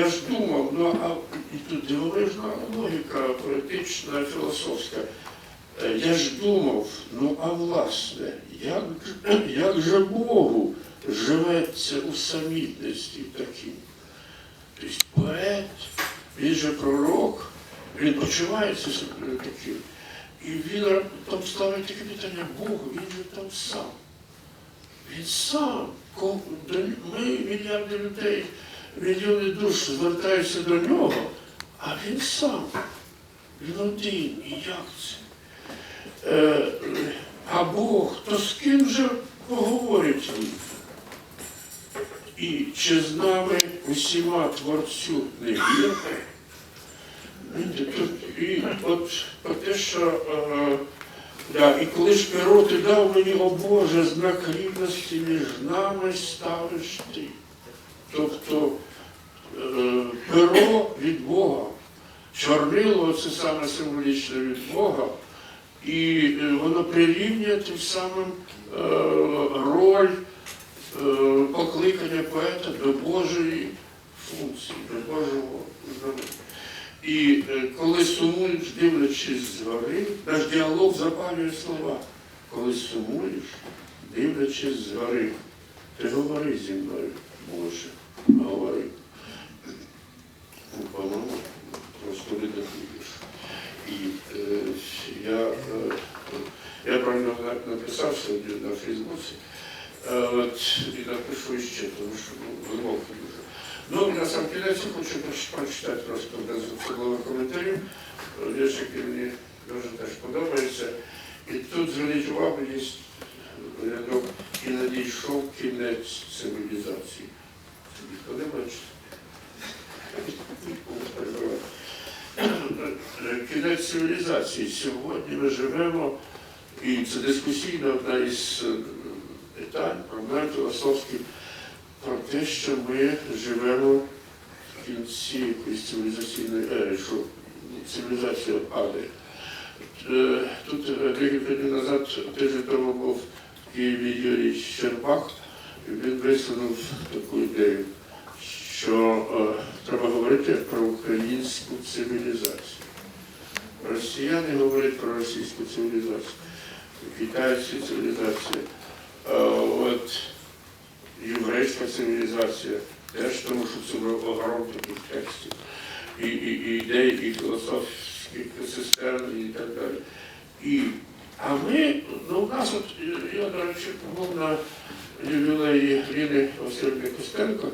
я ж думав, ну а і тут дивовижна логіка поетична, філософська. Е, Я ж думав, ну а власне, як, як же Богу живеться у самітності таким? Тобто поет, він же пророк, він почувається таким. І він там ставить таке питання Богу, він же там сам. Він сам. Ми, мільярди людей, мільйони душ звертаються до нього, а він сам. Він один. І як це? Е, а Бог, то з ким же поговорить він? І чи з нами усіма творцю не вірте? І от про те, що е, да, і коли ж перо ти дав мені, о Боже, знак рівності між нами ставиш ти. Тобто е, перо від Бога, чорнило це саме символічне від Бога, і е, воно прирівнює тим самим е, роль покликання поета до Божої функції, до Божого знамення. І коли сумуєш, дивлячись згори, наш діалог запалює слова. Коли сумуєш, дивлячись згори, ти говори зі мною, Боже, е, я, е, написав сьогодні на Фейсбуці, і напишу іще, тому що ну, глибоко дуже. Ну, на сам кінець хочу прочитати просто коментарів. Мені дуже теж подобається. І тут зверніть є рядок і надійшов кінець цивілізації. Ніхто не бачить. Кінець цивілізації. Сьогодні ми живемо, і це дискусійна одна із е, питань, проблем філософських про те, що ми живемо в кінці якоїсь цивілізаційної ери, що цивілізація падає. Е, Тут е, декілька днів назад, тиждень тому був в Києві Юрій Щербак, висунув таку ідею, що е, треба говорити про українську цивілізацію. Росіяни говорять про російську цивілізацію, китайська цивілізація. Е, От єврейська цивілізація, теж тому що це огород таких текстів, і, і, і ідей, і філософських систем, і так далі. І, а ми, ну у нас от, я, до речі, був на ювілеї Ліни Васильівни Костенко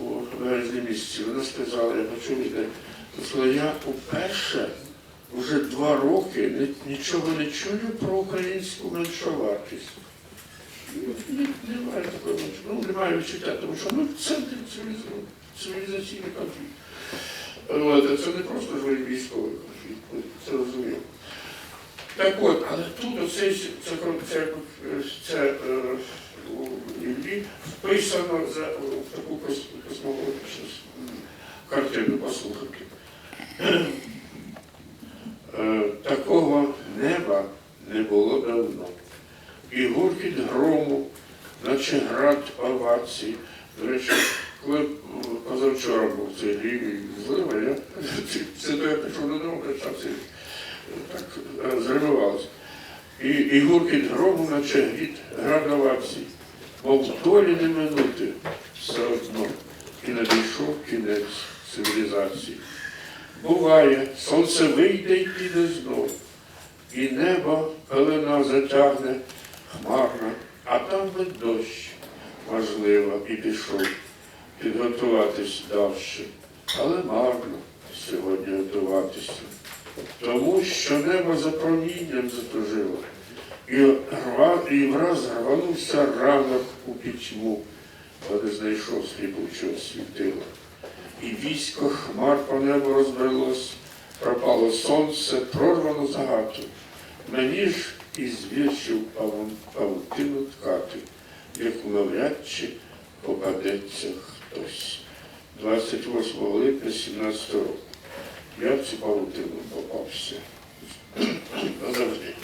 у березні місяці. Вона сказала, я почув сказала, я уперше вже два роки нічого не чую про українську меншовартість. Ні, Немає такої менш- ну, немає відчуття, тому що ми в центрі цивіліза- цивілізаційний конфлікт. Це не просто військовий конфлікт, це розуміємо. Так от, але тут оцей, це, це, е, у вписано за, таку кос- космологічну картину, послухайте. Е, Такого неба не було давно і гуркіт грому, наче град овацій. До речі, коли позавчора був цей рівень злива, я це я пішов додому, прочитав цей так е, зривалося. І, і гуркіт грому, наче гід град. Мов долі не минути все одно. І надійшов кінець цивілізації. Буває, сонце вийде і піде знов і небо пелена затягне хмарно, а там би дощ, можливо, і пішов підготуватись далі. Але марно сьогодні готуватися, тому що небо за промінням затужило, і, рва, і враз рванувся ранок у пітьму, коли знайшов сліпучого світила. І військо хмар по небу розбрелось, пропало сонце, прорвано загату. Мені ж віршів павун- павутину ткати, як навряд чи попадеться хтось. 28 липня 17 року. Я в цю павутину попався. Назавжди.